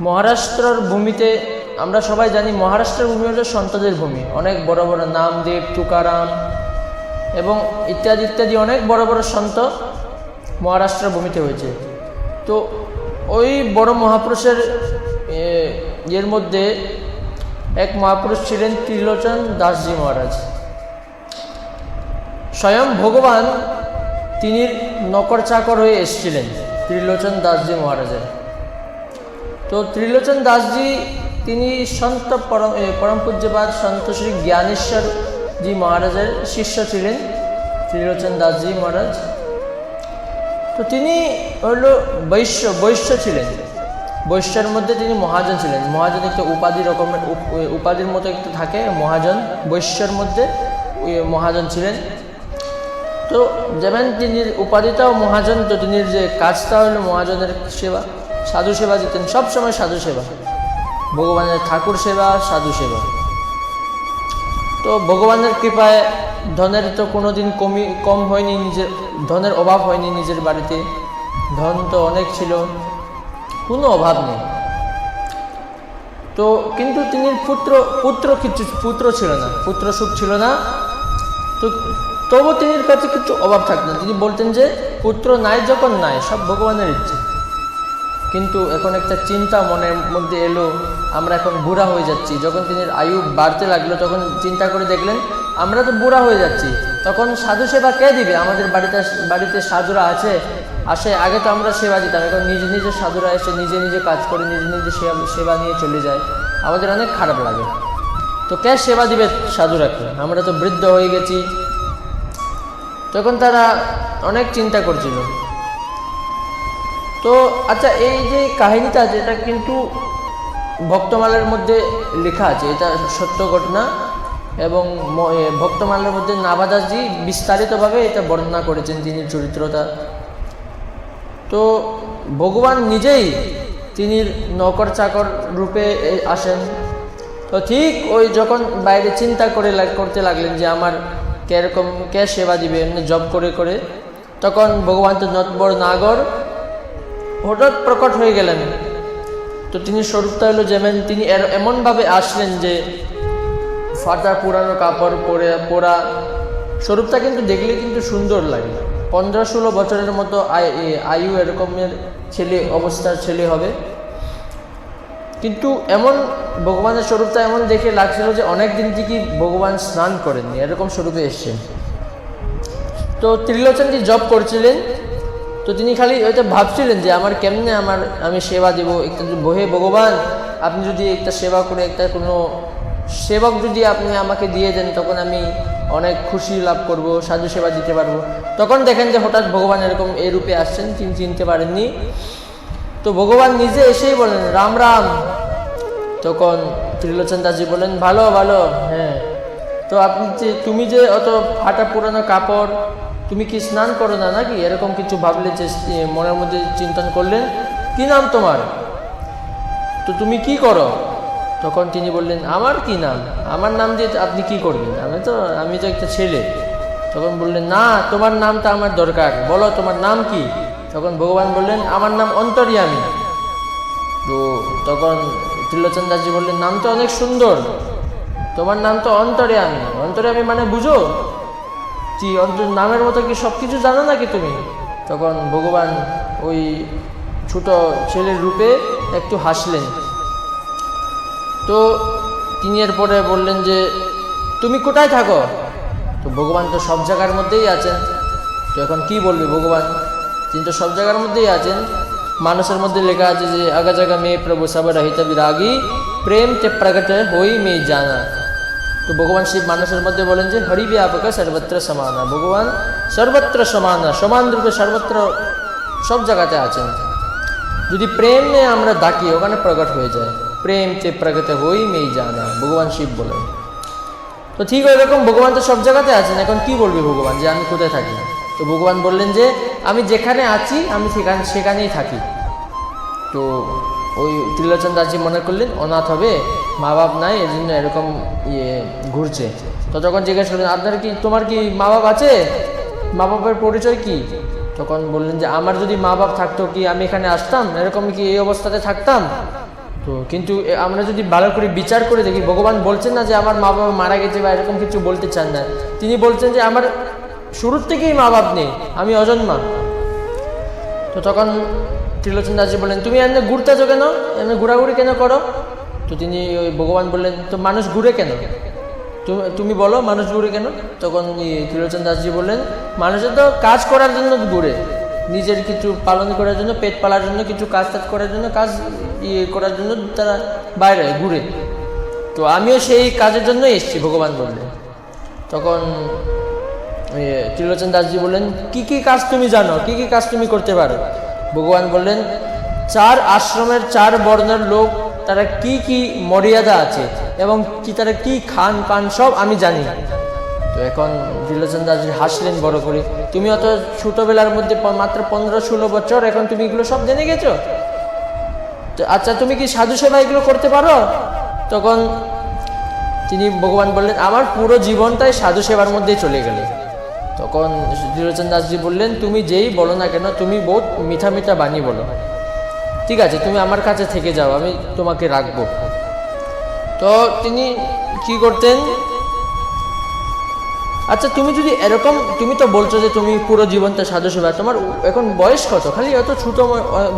মহারাষ্ট্রর ভূমিতে আমরা সবাই জানি মহারাষ্ট্রের ভূমি হলো সন্তদের ভূমি। অনেক বড় বড় নামদেব তুকারাম এবং ইত্যাদি ইত্যাদি অনেক বড় বড় সন্ত মহারাষ্ট্রের ভূমিতে হয়েছে। তো ওই বড় মহাপুরুষের এ, ইয়ের মধ্যে এক মহাপুরুষ ছিলেন ত্রিলোচন দাসজি মহারাজ। স্বয়ং ভগবান তিনি নকর চাকর হয়ে এসেছিলেন ত্রিলোচন দাসজি মহারাজের। তো ত্রিলোচন দাসজি, তিনি সন্ত পরম পরম পূজ্যপাদ সন্ত শ্রী জ্ঞানেশ্বর জি মহারাজের শিষ্য ছিলেন, ত্রিলোচন দাসজি মহারাজ। তো তিনি হলো বৈশ্য বৈশ্য ছিলেন। বৈশ্যের মধ্যে তিনি মহাজন ছিলেন। মহাজন একটা উপাধি রকমের উপাধির মতো একটু থাকে, মহাজন, বৈশ্যের মধ্যে মহাজন ছিলেন। তো যেমন তিনি উপাধিটাও মহাজন, তো তিনি যে কাজটা হলো মহাজনের সেবা। সাধু সেবা দিতেন সবসময় সাধু সেবা। ভগবানের ঠাকুর সেবা, সাধু সেবা। তো ভগবানের কৃপায় ধনের তো কোনো দিন কমি, কম হয়নি, নিজের, ধনের অভাব হয়নি নিজের বাড়িতে। ধন তো অনেক ছিল, কোনো অভাব নেই। তো কিন্তু তিনি পুত্র পুত্র কিছু, পুত্র ছিল না, পুত্র সুখ ছিল না। তো তবু তিনি কাছে কিছু অভাব থাকতো না। তিনি বলতেন যে, পুত্র নাই যখন নাই, সব ভগবানের ইচ্ছে। কিন্তু এখন একটা চিন্তা মনের মধ্যে এলো, আমরা এখন বুড়া হয়ে যাচ্ছি। যখন তিনি আয়ু বাড়তে লাগল, তখন চিন্তা করে দেখলেন, আমরা তো বুড়া হয়ে যাচ্ছি। তখন সাধু সেবা কে দিবে? আমাদের বাড়িতে বাড়িতে সাধুরা আছে, আসে, আগে তো আমরা সেবা দিতাম, এখন নিজে নিজে সাধুরা এসে নিজে নিজে কাজ করে, নিজে নিজে সেবা- সেবা নিয়ে চলে যায়। আমাদের অনেক খারাপ লাগে। তো কে সেবা দিবে সাধুরাকে? আমরা তো বৃদ্ধ হয়ে গেছি। তখন তারা অনেক চিন্তা করছিল। তো আচ্ছা এই যে কাহিনীটা এটা কিন্তু ভক্তমালার মধ্যে লেখা আছে, এটা সত্য ঘটনা, এবং ভক্তমালার মধ্যে নাবাদাসজি বিস্তারিতভাবে এটা বর্ণনা করেছেন তিনি চরিত্রটা। তো, ভগবান নিজেই তিনি নকর চাকর রূপে আসেন। তো ঠিক ওই যখন বাইরে চিন্তা করে করতে লাগলেন যে আমার কেরকম কে সেবা দিবে, এমনি জব করে করে, তখন ভগবান তো নটবর নাগর হঠাৎ প্রকট হয়ে গেলেন। তো তিনি স্বরূপটা হলো যেমন তিনি এমনভাবে আসলেন যে, ফাটা পুরানো কাপড় পরে পরা স্বরূপটা কিন্তু দেখলে কিন্তু সুন্দর লাগে। পনেরো ষোলো বছরের মতো আয়- এরকমের ছেলে, অবস্থার ছেলে হবে। কিন্তু এমন ভগবানের স্বরূপটা এমন দেখে লাগছিল যে অনেক দিন থেকে ভগবান স্নান করেননি, এরকম স্বরূপে এসছেন। তো ত্রিলোচনজি জব করছিলেন। তো তিনি খালি ওইটা ভাবছিলেন যে আমার কেমনে আমার আমি সেবা দেব? একটা বহে, ভগবান, আপনি যদি একটা সেবা করে, একটা কোনো সেবক যদি আপনি আমাকে দিয়ে দেন, তখন আমি অনেক খুশি লাভ করব, সাধু সেবা দিতে পারব। তখন দেখেন যে হঠাৎ ভগবান এরকম এই রূপে আসছেন, তিনি চিনতে পারেননি। তো ভগবান নিজে এসেই বলেন রাম রাম। তখন ত্রিলোচন দাসজি বলেন ভালো ভালো হ্যাঁ। তো আপনি যে, তুমি যে অত ফাটা পুরানো কাপড় তুমি কি স্নান করো না নাকি? এরকম কিছু ভাবলে যে মনের মধ্যে চিন্তন করলেন, কি নাম তোমার? তো তুমি কি করো? তখন তিনি বললেন, আমার কি নাম? আমার নাম দিয়ে আপনি কি করবেন? আমি তো আমি তো একটা ছেলে। তখন বললেন, না, তোমার নামটা আমার দরকার। বলো, তোমার নাম কি? তখন ভগবান বললেন, আমার নাম অন্তর্যামী। তো তখন ত্রিলোচন দাসজি বললেন নাম তো অনেক সুন্দর। তোমার নাম তো অন্তর্যামী। অন্তর্যামী মানে বুঝো? কি অন্তর নামের মতো কি সব কিছু জানো নাকি তুমি? তখন ভগবান ওই ছোট ছেলের রূপে একটু হাসলেন। তো তিনি এরপরে বললেন যে, তুমি কোথায় থাকো? তো ভগবান তো সব জায়গার মধ্যেই আছেন। তো এখন কি বলবে ভগবান? তিনি তো সব জায়গার মধ্যেই আছেন। মানুষের মধ্যে লেখা আছে যে আগা জায়গা মেয়ে প্রভু সব রহিত বিরাগী, প্রেম তে প্রগট হই মে জানা। তো ভগবান শিব মানুষের মধ্যে বলেন যে, হরি ব্যাপক সর্বত্র সমানা। ভগবান সর্বত্র সমানা, সমান রূপে সর্বত্র সব জায়গাতে আছেন। যদি প্রেম আমরা ডাকি, ওখানে প্রকট হয়ে যায়। প্রেম তে প্রগট হই মেই জানা, ভগবান শিব বলেন। তো ঠিক ওই রকম ভগবান তো সব জায়গাতে আছেন, এখন কি বলবে ভগবান যে, আমি কোথায় থাকি? তো ভগবান বললেন যে, আমি যেখানে আছি, আমি সেখানে, সেখানেই থাকি। তো ওই ত্রিলোচন দাসজি মনে করলেন, অনাথ হবে মা বাপ নাই এই জন্য এরকম ইয়ে ঘুরছে। তো তখন জিজ্ঞেস করলেন, আপনার কি, তোমার কি মা বাপ আছে? মা বাপের পরিচয় কি? তখন বললেন যে, আমার যদি মা বাপ থাকতো কি আমি এখানে আসতাম? এরকম কি এই অবস্থাতে থাকতাম? তো কিন্তু আমরা যদি ভালো করে বিচার করে দেখি, ভগবান বলছেন না যে, আমার মা বাবা মারা গেছে বা এরকম কিছু বলতে চান না। তিনি বলছেন যে, আমার শুরুর থেকেই মা বাপ নেই, আমি অজন্মা। তো তখন ত্রিলোচন দাসজি বললেন, তুমি এমনি ঘুরতেছো কেন? এমনি ঘোরাঘুরি কেন করো? তো তিনি ওই ভগবান বললেন, তো মানুষ ঘুরে কেন? তুমি বলো, মানুষ ঘুরে কেন? তখন ত্রিলোচন দাসজি বললেন, মানুষের তো কাজ করার জন্য ঘুরে। নিজের কিছু পালন করার জন্য, পেট পালার জন্য, কিছু কাজ টাজ করার জন্য, কাজ ইয়ে করার জন্য তারা বাইরে ঘুরে। তো আমিও সেই কাজের জন্যই এসেছি, ভগবান বললেন। তখন ত্রিলোচন দাসজি বললেন, কি কি কাজ তুমি জানো? কি কি কাজ তুমি করতে পারো? ভগবান বললেন, চার আশ্রমের চার বর্ণের লোক, তারা কি কি মর্যাদা আছে এবং কি তারা কি খান পান সব আমি জানি। তো এখন ত্রিলোচন দাসজি হাসলেন বড় করে, তুমি অত ছোটবেলার মধ্যে মাত্র পনেরো ষোলো বছর, এখন তুমি এগুলো সব জেনে গেছো? তো আচ্ছা তুমি কি সাধু সেবা এগুলো করতে পারো? তখন তিনি ভগবান বললেন, আমার পুরো জীবনটাই সাধু সেবার মধ্যেই চলে গেল। তখন ত্রিলোচন দাসজি বললেন, তুমি যেই বলো না কেন, তুমি বহুত মিঠা মিঠা বাণী বলো। ঠিক আছে, তুমি আমার কাছে থেকে যাও, আমি তোমাকে রাখব। তো তিনি কি করতেন? আচ্ছা তুমি যদি এরকম, তুমি তো বলছো যে তুমি পুরো জীবনটা সাধু সেবা তোমার এখন বয়স কত? খালি এত ছোট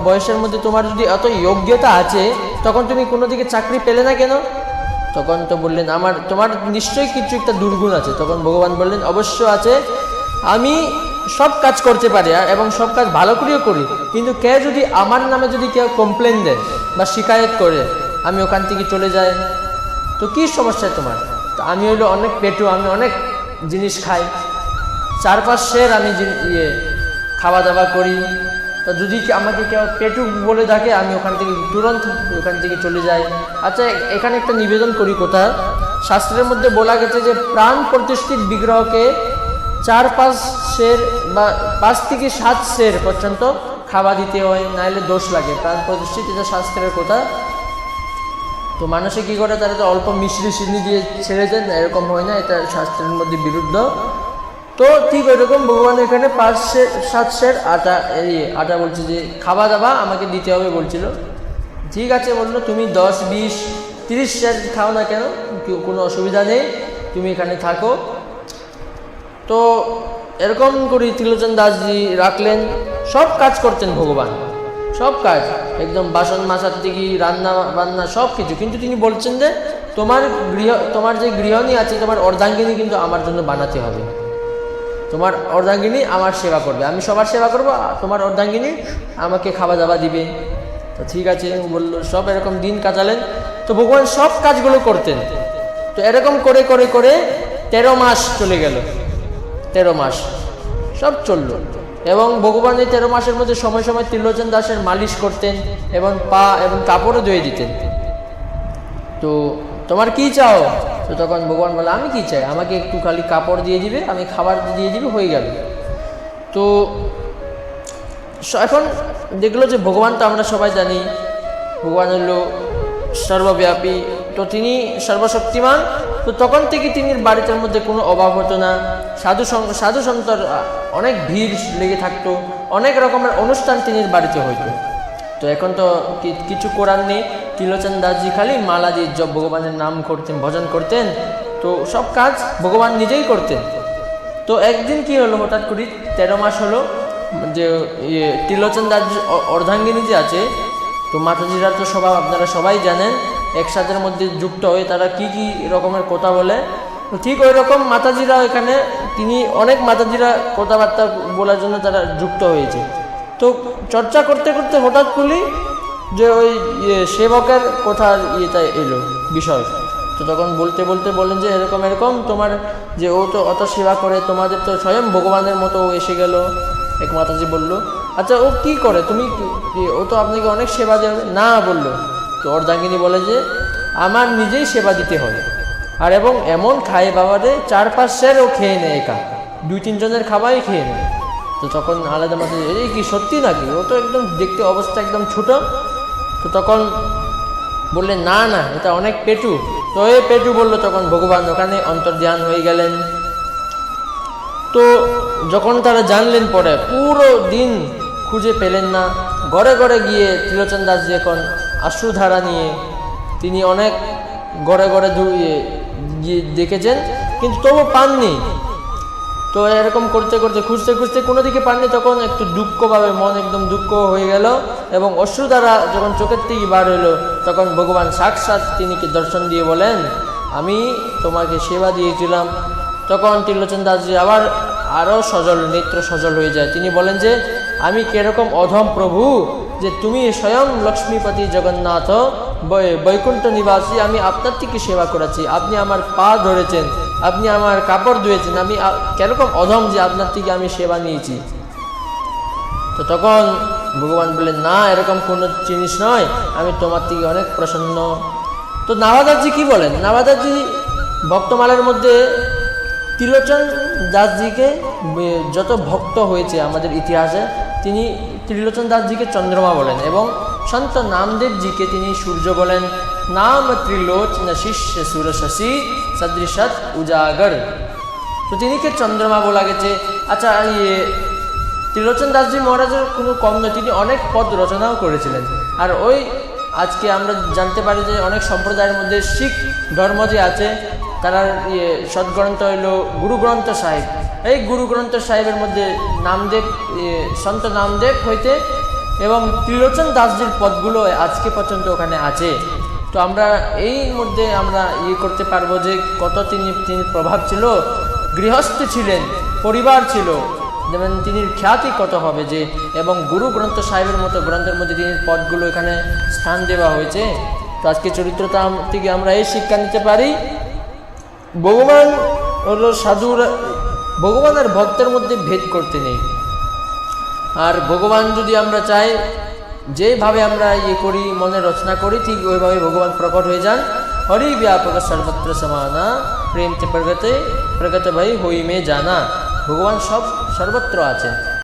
বয়সের মধ্যে তোমার যদি এত যোগ্যতা আছে, তখন তুমি কোনো দিকে চাকরি পেলে না কেন? তখন তো বললেন, আমার, তোমার নিশ্চয়ই কিছু একটা দুর্গুণ আছে। তখন ভগবান বললেন, অবশ্য আছে আমি সব কাজ করতে পারি এবং সব কাজ ভালো করেও করি। কিন্তু কে যদি আমার নামে যদি কেউ কমপ্লেন দেয় বা শিকায়ত করে, আমি ওখান থেকে চলে যাই। তো কি সমস্যা তোমার? তো আমি হইল অনেক পেটু, আমি অনেক জিনিস খাই। চার পাঁচ শের আমি ইয়ে খাওয়া দাওয়া করি। তো যদি আমাকে কেউ পেটু বলে থাকে আমি ওখান থেকে তুরন্ত ওখান থেকে চলে যাই। আচ্ছা এখানে একটা নিবেদন করি কথা শাস্ত্রের মধ্যে বলা গেছে যে প্রাণ প্রতিষ্ঠিত বিগ্রহকে চার পাঁচ শের বা পাঁচ থেকে সাত শের পর্যন্ত খাওয়া দিতে হয় নাহলে দোষ লাগে। প্রাণ প্রতিষ্ঠিত শাস্ত্রের কথা, তো মানুষে কি করে? তারা তো অল্প মিশ্রি চিনি দিয়ে ছেড়ে দেন, এরকম হয় না, এটা শাস্ত্রের মধ্যে বিরুদ্ধ। তো ঠিক ওইরকম ভগবান এখানে পাঁচ সের সাত সের আটা, এই আটা বলছে যে, খাওয়া দাওয়া আমাকে দিতে হবে বলছিল। ঠিক আছে বলল, তুমি দশ, বিশ, তিরিশ সের খাও না কেন? কোনো অসুবিধা নেই। তুমি এখানে থাকো। তো এরকম করে ত্রিলোচন দাসজি রাখলেন, সব কাজ করতেন ভগবান, সব কাজ, একদম বাসন মাসার থেকে রান্না বান্না সব কিছু। কিন্তু তিনি বলছেন যে, তোমার গৃহ, তোমার যে গৃহণী আছে, তোমার অর্ধাঙ্গিনী কিন্তু আমার জন্য বানাতে হবে। তোমার অর্ধাঙ্গিনী আমার সেবা করবে। আমি সবার সেবা করব, তোমার অর্ধাঙ্গিনী আমাকে খাওয়া দাওয়া দিবে। তো ঠিক আছে বলল, সব এরকম দিন কাটালেন। তো ভগবান সব কাজগুলো করতেন। তো এরকম করে করে করে তেরো মাস চলে গেল। তেরো মাস। সব চলল। এবং ভগবান এই তেরো মাসের মধ্যে সময় সময় ত্রিলোচন দাসের মালিশ করতেন এবং পা এবং কাপড়ও ধুয়ে দিতেন। তো তোমার কি চাও? তো তখন ভগবান বলে, আমি কি চাই? আমাকে একটু খালি কাপড় দিয়ে দিবে, আমি খাবার দিয়ে দিবে, হয়ে গেল। তো এখন দেখল যে ভগবান তো আমরা সবাই জানি, ভগবান হলো সর্বব্যাপী। তো তিনি সর্বশক্তিমান তো তখন থেকে তিনি বাড়িতে মধ্যে কোনো অভাব হতো না। সাধু সাধু সন্তর অনেক ভিড় লেগে থাকতো। অনেক রকমের অনুষ্ঠান তিনি বাড়িতে হইতো। তো এখন তো কিছু করার নেই। ত্রিলোচন দাসজি খালি মালা দিয়ে জব ভগবানের নাম করতেন, ভজন করতেন। তো সব কাজ ভগবান নিজেই করতেন। তো একদিন কি হলো, হঠাৎ করে তেরো মাস হলো যে ইয়ে ত্রিলোচন দাস অর্ধাঙ্গিনী যে আছে, তো মাতাজিরা তো সবাই আপনারা সবাই জানেন একসাথের মধ্যে যুক্ত হয়ে তারা কি কি রকমের কথা বলে। ঠিক ওই রকম মাতাজিরা এখানে, তিনি অনেক মাতাজিরা কথাবার্তা বলার জন্য তারা যুক্ত হয়েছে। তো চর্চা করতে করতে হঠাৎ করি যে ওই ইয়ে সেবকের কথা ইয়েটা এলো, বিষয়। তো তখন বলতে বলতে বললেন যে, এরকম এরকম, তোমার যে ও তো অত সেবা করে, তোমাদের তো স্বয়ং ভগবানের মতো ও এসে গেল। এক মাতাজি বলল আচ্ছা ও কি করে? তুমি ও তো আপনাকে অনেক সেবা দেবে? না, বলল তো অর্ধাঙ্গিনী বলে যে, আমার নিজেই সেবা দিতে হয় আর এবং এমন খায় বাবারে চার পাঁচ সের খেয়ে নেয় একা। দুই তিনজনের খাবারই খেয়ে নেয়। তো তখন আলাদা মাথায় এই কি সত্যি নাকি? ও তো একদম দেখতে অবস্থা একদম ছোট। তো তখন বললে, না না, এটা অনেক পেটু। তো এই পেটু বলল তখন, ভগবান ওখানে অন্তর্ধান হয়ে গেলেন। তো যখন তারা জানলেন পরে, পুরো দিন খুঁজে পেলেন না। ঘরে ঘরে গিয়ে ত্রিলোচন দাস এখন আশ্রুধারা নিয়ে তিনি অনেক গড়ে গড়ে দেখেছেন, কিন্তু তবু পাননি। তো এরকম করতে করতে, খুঁজতে খুঁজতে কোনো দিকে পাননি, তখন একটু দুঃখ পাবে মন একদম দুঃখ হয়ে গেল এবং অশ্রু দ্বারা যখন চোখের থেকে বার হইল, তখন ভগবান সাক্ষাৎ তিনিকে দর্শন দিয়ে বলেন, আমি তোমাকে সেবা দিয়েছিলাম। তখন ত্রিলোচন দাসজি আবার আরও সজল নেত্র সজল হয়ে যায়। তিনি বলেন যে, আমি কীরকম অধম প্রভু যে তুমি স্বয়ং লক্ষ্মীপতি জগন্নাথ বৈকুণ্ঠ নিবাসী, আমি আপনার থেকে সেবা করেছি। আপনি আমার পা ধরেছেন, আপনি আমার কাপড় ধুয়েছেন, আমি কীরকম অধম যে আপনার থেকে আমি সেবা নিয়েছি। তো তখন ভগবান বললেন, না, এরকম কোনো জিনিস নয়, আমি তোমার থেকে অনেক প্রসন্ন। তো নাবাদারজি কি বলেন? নাবাদারজি ভক্তমালের মধ্যে ত্রিলোচন দাসজিকে যত ভক্ত হয়েছে আমাদের ইতিহাসে, তিনি ত্রিলোচন দাসজিকে চন্দ্রমা বলেন এবং সন্ত নামদেবজিকে তিনি সূর্য বলেন। নাম ত্রিলোচন শিষ্য সুরশশী সদৃশত উজাগর। তো তিনিকে চন্দ্রমা বলা গেছে। আচ্ছা ইয়ে ত্রিলোচন দাসজি মহারাজের কোনো কম নয়, তিনি অনেক পদ রচনাও করেছিলেন। আর ওই আজকে আমরা জানতে পারি যে অনেক সম্প্রদায়ের মধ্যে শিখ ধর্ম যে আছে তারা ইয়ে সৎগ্রন্থ হইল গুরুগ্রন্থ সাহেব। এই গুরু গ্রন্থ সাহেবের মধ্যে নামদেব সন্ত নামদেব হইতে এবং ত্রিলোচন দাসজির পদগুলো আজকে পর্যন্ত ওখানে আছে। তো আমরা এই মধ্যে আমরা ইয়ে করতে পারব যে কত তিনি তিনি প্রভাব ছিল, গৃহস্থ ছিলেন, পরিবার ছিল, যেমন তিনি খ্যাতি কত হবে যে, এবং গুরু গ্রন্থ সাহেবের মতো গ্রন্থের মধ্যে তিনি পদগুলো এখানে স্থান দেওয়া হয়েছে। তো আজকে চরিত্রতা থেকে আমরা এই শিক্ষা নিতে পারি। ভগবান হলো সাধুর ভগবান আর ভক্তের মধ্যে ভেদ করতে নেই। আর ভগবান যদি আমরা চাই, যেভাবে আমরা ইয়ে করি মনে রচনা করি, ঠিক ওইভাবে ভগবান প্রকট হয়ে যান। হরি ব্যাপক সর্বত্র সমানা প্রেমতে প্রগতে প্রগতে ভাই হই মে জানা। ভগবান সব সর্বত্র আছেন।